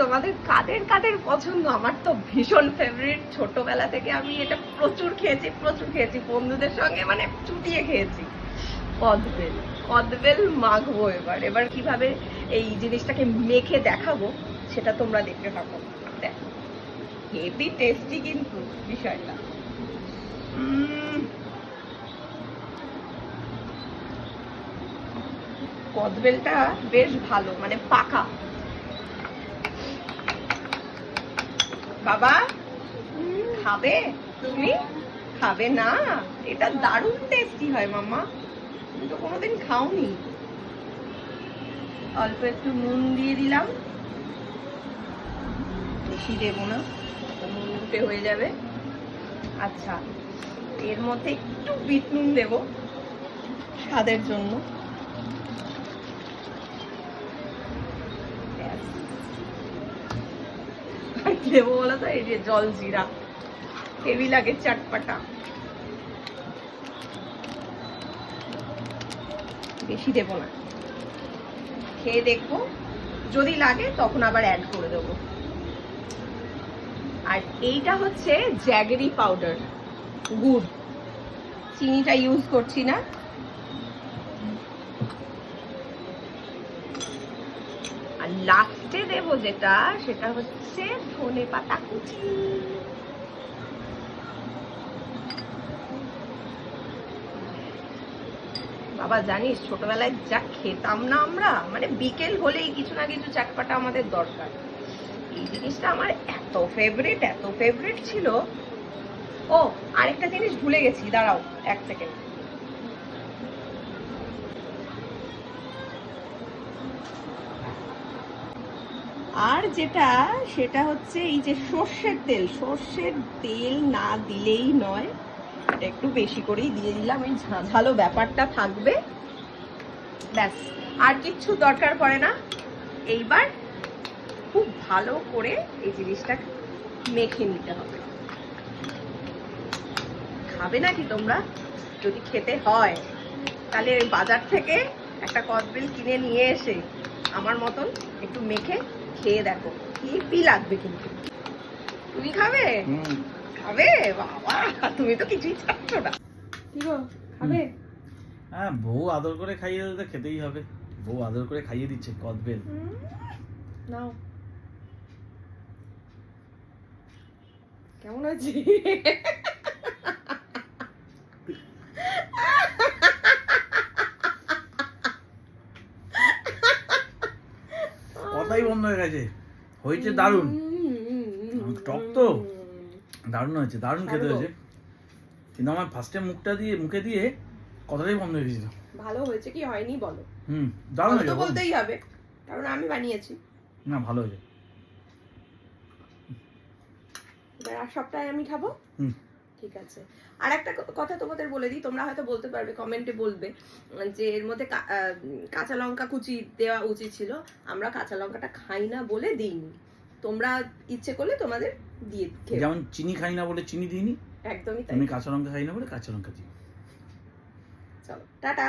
তোমাদের কাদের কাদের পছন্দ? আমার তো ভীষণ ফেভারিট ছোটবেলা থেকে আমি এটা প্রচুর খেয়েছি প্রচুর খেয়েছি। বন্ধুদের সঙ্গে মানে চুটিয়ে খেয়েছি। কদবেল কদবেল মাখবো এবার। এবার কীভাবে এই জিনিসটাকে মেখে দেখাবো, সেটা তোমরা দেখতে থাকো। দেখো হেভি টেস্টি কিন্তু বিষয়টা। কদবেলটা বেশ ভালো মানে পাকা। বাবা, খাবে? তুমি? খাবে না? এটা দারুণ টেস্টি হয় মামা তুমি তো কোনোদিন খাওনি। অল্প একটু নুন দিয়ে দিলাম। বেশি দেবো না নুন উঠে হয়ে যাবে। আচ্ছা এর মধ্যে একটু বিট নুন দেবো, স্বাদের জন্য ব্যাস। আর কি দেবো বলো তো? এই যে জল জিরা। হেভি লাগে চাটপাটা। বেশি দেবো না। খেয়ে দেখব। যদি লাগে, তখন আবার অ্যাড করে দেবো। আর এইটা হচ্ছে জ্যাগেরি পাউডার গুড়। চিনিটা ইউজ করছি না। আর লাস্টে দেবো যেটা, সেটা হচ্ছে ধনে পাতা কুচি। বাবা, জানিস, ছোটবেলায় যা খেতাম না আমরা মানে বিকেল হলেই কিছু না কিছু চাটপাটা আমাদের দরকার। এই জিনিসটা আমার এত ফেভারিট এত ফেভারিট ছিল। ও, আরেকটা জিনিস ভুলে গেছি, দাঁড়াও, এক সেকেন্ড আর যেটা, সেটা হচ্ছে এই যে সর্ষের তেল। সর্ষের তেল না দিলেই নয়, এটা একটু বেশি করেই দিয়ে দিলাম। এই ঝাঁঝালো ব্যাপারটা থাকবে। ব্যাস, আর কিচ্ছু দরকার পড়ে না। এইবার খুব ভালো করে এই জিনিসটা মেখে নিতে হবে। খাবে নাকি তোমরা? যদি খেতে হয়, তাহলে বাজার থেকে একটা কদবেল কিনে নিয়ে এসে আমার মতন একটু মেখে খেয়ে দেখো হেপি লাগবে কিন্তু। তুমি খাবে? খাবে? বাবা তুমি তো কিছুই চাচ্ছ না। কি গো খাবে? হ্যাঁ বউ আদর করে খাইয়ে দিতে খেতেই হবে। বউ আদর করে খাইয়ে দিচ্ছে কদবেল নাও। কেমন আছে কথাই বন্ধ হয়ে গেছে। হয়েছে দারুণ। টক তো? দারুণ হয়েছে দারুণ খেতে হয়েছে। কিন্তু আমার ফার্স্টে মুখটা দিয়ে মুখে দিয়ে কথাটাই বন্ধ হয়ে গেছিল। ভালো হয়েছে কি হয়নি বলো? হুম দারুণ হয়েছে বলতেই হবে কারণ আমি বানিয়েছি। না ভালো হয়েছে। এবার আর সবটাই আমি খাব? হুম। ঠিক আছে। আর একটা কথা তোমাদের বলে দিই তোমরা হয়তো বলতে পারবে কমেন্টে বলবে যে এর মধ্যে কাঁচা লঙ্কা কুচি দেওয়া উচিত ছিল আমরা কাঁচা লঙ্কাটা খাই না বলে দিইনি। তোমরা ইচ্ছে করলে তোমাদের দিয়ে। যেমন চিনি খাই না বলে চিনি দিইনি একদমই তাই। আমি কাঁচা লঙ্কা খাই না বলে কাঁচা লঙ্কা দিই চলো টাটা।